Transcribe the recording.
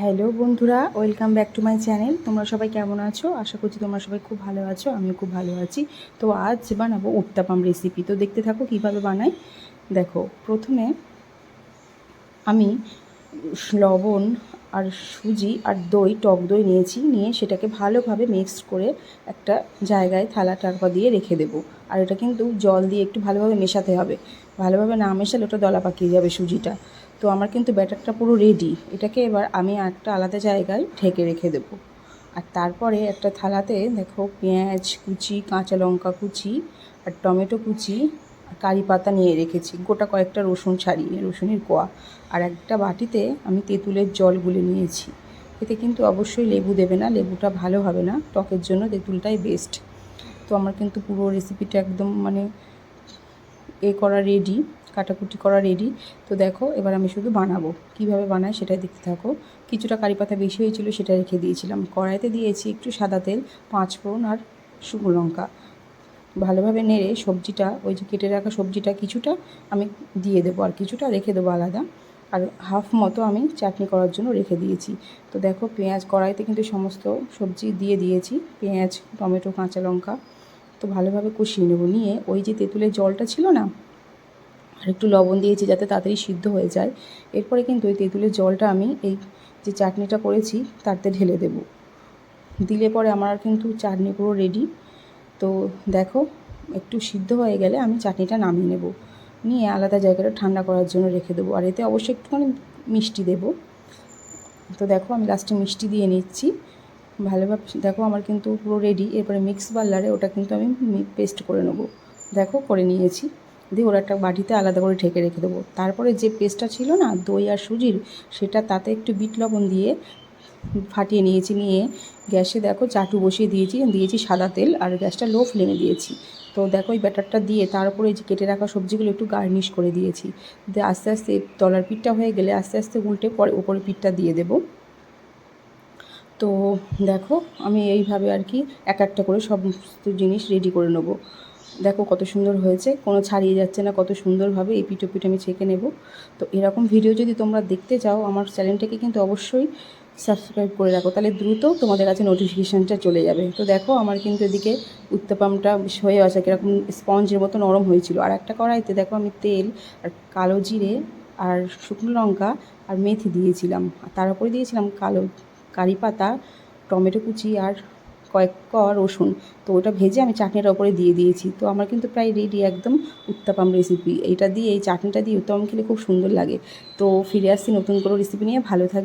Hello বন্ধুরা, welcome back to my channel. তোমরা সবাই কেমন আছো? আশা করছি তোমরা সবাই খুব ভালো আছো, আমিও খুব ভালো আছি। তো আজ বানাবো উত্তাপাম রেসিপি তো দেখতে থাকো কীভাবে বানাই। দেখো, প্রথমে আমি লবণ আর সুজি আর দই, টক দই নিয়েছি। নিয়ে সেটাকে ভালোভাবে মিক্সড করে একটা জায়গায় থালা টাকা দিয়ে রেখে দেবো। আর এটা কিন্তু জল দিয়ে একটু ভালোভাবে মেশাতে হবে। ভালোভাবে না মেশালে ওটা দলা পাকিয়ে যাবে সুজিটা। তো আমার কিন্তু ব্যাটারটা পুরো রেডি এটাকে এবার আমি একটা আলাদা জায়গায় ঢেকে রেখে দেবো। আর তারপরে একটা থালাতে দেখো পেঁয়াজ কুচি, কাঁচা লঙ্কা কুচি আর টমেটো কুচি আর কারি পাতা নিয়ে রেখেছি। গোটা কয়েকটা রসুন ছাড়িয়ে, রসুনের কোয়া। আর একটা বাটিতে আমি তেঁতুলের জল গুলে নিয়েছি। এতে কিন্তু অবশ্যই লেবু দেবে না, লেবুটা ভালো হবে না। টকের জন্য তেঁতুলটাই বেস্ট তো আমার কিন্তু পুরো রেসিপিটা একদম মানে এ করা রেডি কাটাকুটি করা রেডি তো দেখো, এবার আমি শুধু বানাবো। কীভাবে বানাই সেটাই দেখতে থাকো। কিছুটা কারি পাতা বেশি হয়েছিল সেটা রেখে দিয়েছিলাম। কড়াইতে দিয়েছি একটু সাদা তেল, পাঁচ ফোড়ন আর শুকনো লঙ্কা। ভালোভাবে নেড়ে সবজিটা, ওই যে কেটে রাখা সবজিটা কিছুটা আমি দিয়ে দেবো আর কিছুটা রেখে দেবো আলাদা। আর হাফ মতো আমি চাটনি করার জন্য রেখে দিয়েছি। তো দেখো, পেঁয়াজ কড়াইতে কিন্তু সমস্ত সবজি দিয়ে দিয়েছি। পেঁয়াজ, টমেটো, কাঁচা লঙ্কা। তো ভালোভাবে কষিয়ে নেব। নিয়ে ওই যে তেঁতুলের জলটা ছিল না আর একটু লবণ দিয়েছি যাতে তাড়াতাড়ি সিদ্ধ হয়ে যায়। এরপরে কিন্তু ওই তেঁতুলের জলটা আমি এই যে চাটনিটা করেছি, তাতে ঢেলে দেব। দিলে পরে আমার কিন্তু চাটনি পুরো রেডি তো দেখো, একটু সিদ্ধ হয়ে গেলে আমি চাটনিটা নামিয়ে নেব। নিয়ে আলাদা জায়গাটা ঠান্ডা করার জন্য রেখে দেবো। আর এতে অবশ্যই একটুখানি মিষ্টি দেবো। তো দেখো, আমি লাস্টে মিষ্টি দিয়ে নিচ্ছি। ভালোভাবে দেখো আমার কিন্তু পুরো রেডি এরপরে মিক্স বার্লারে ওটা কিন্তু আমি পেস্ট করে নেব। দেখো, করে নিয়েছি। দিয়ে ওরা একটা বাটিতে আলাদা করে ঢেকে রেখে দেবো। তারপরে যে পেস্টটা ছিল না, দই আর সুজির, সেটা তাতে একটু বিট লবণ দিয়ে ফাটিয়ে নিয়েছি, নিয়ে গ্যাসে দেখো চাটু বসিয়ে দিয়েছি দিয়েছি সাদা তেল আর গ্যাসটা লো ফ্লেমে দিয়েছি। তো দেখো এই ব্যাটারটা দিয়ে তার উপরে যে কেটে রাখা সবজিগুলো একটু গার্নিশ করে দিয়েছি। দিয়ে আস্তে আস্তে তলার পিঠটা হয়ে গেলে আস্তে আস্তে উল্টে পরে উপরে পিঠটা দিয়ে দেবো। তো দেখো আমি এইভাবে আর কি এক একটা করে সমস্ত জিনিস রেডি করে নেব। দেখো কত সুন্দর হয়েছে, কোনো ছাড়িয়ে যাচ্ছে না, কত সুন্দরভাবে এই পিঠো পিঠে আমি ছেঁকে নেব। তো এরকম ভিডিও যদি তোমরা দেখতে চাও, আমার চ্যানেলটাকে কিন্তু অবশ্যই সাবস্ক্রাইব করে রাখো, তাহলে দ্রুত তোমাদের কাছে নোটিফিকেশানটা চলে যাবে। তো দেখো আমার কিন্তু এদিকে উত্তাপামটা হয়ে আসে, কীরকম স্পঞ্জের মতো নরম হয়েছিল। আর একটা কড়াইতে দেখো আমি তেল আর কালো জিরে আর শুকনো লঙ্কা আর মেথি দিয়েছিলাম। তার উপরে দিয়েছিলাম কালো কারি পাতা, টমেটো কুচি আর কয়েক ক রসুন, তো ওটা ভেজে আমি চাটনিটার ওপরে দিয়ে দিয়েছি। তো আমার কিন্তু প্রায় রেডি একদম উত্তাপাম রেসিপি এটা দিয়ে, এই চাটনিটা দিয়ে উত্তাপাম খেলে খুব সুন্দর লাগে। তো ফিরে আসছি নতুন কোনো রেসিপি নিয়ে। ভালো থাকবে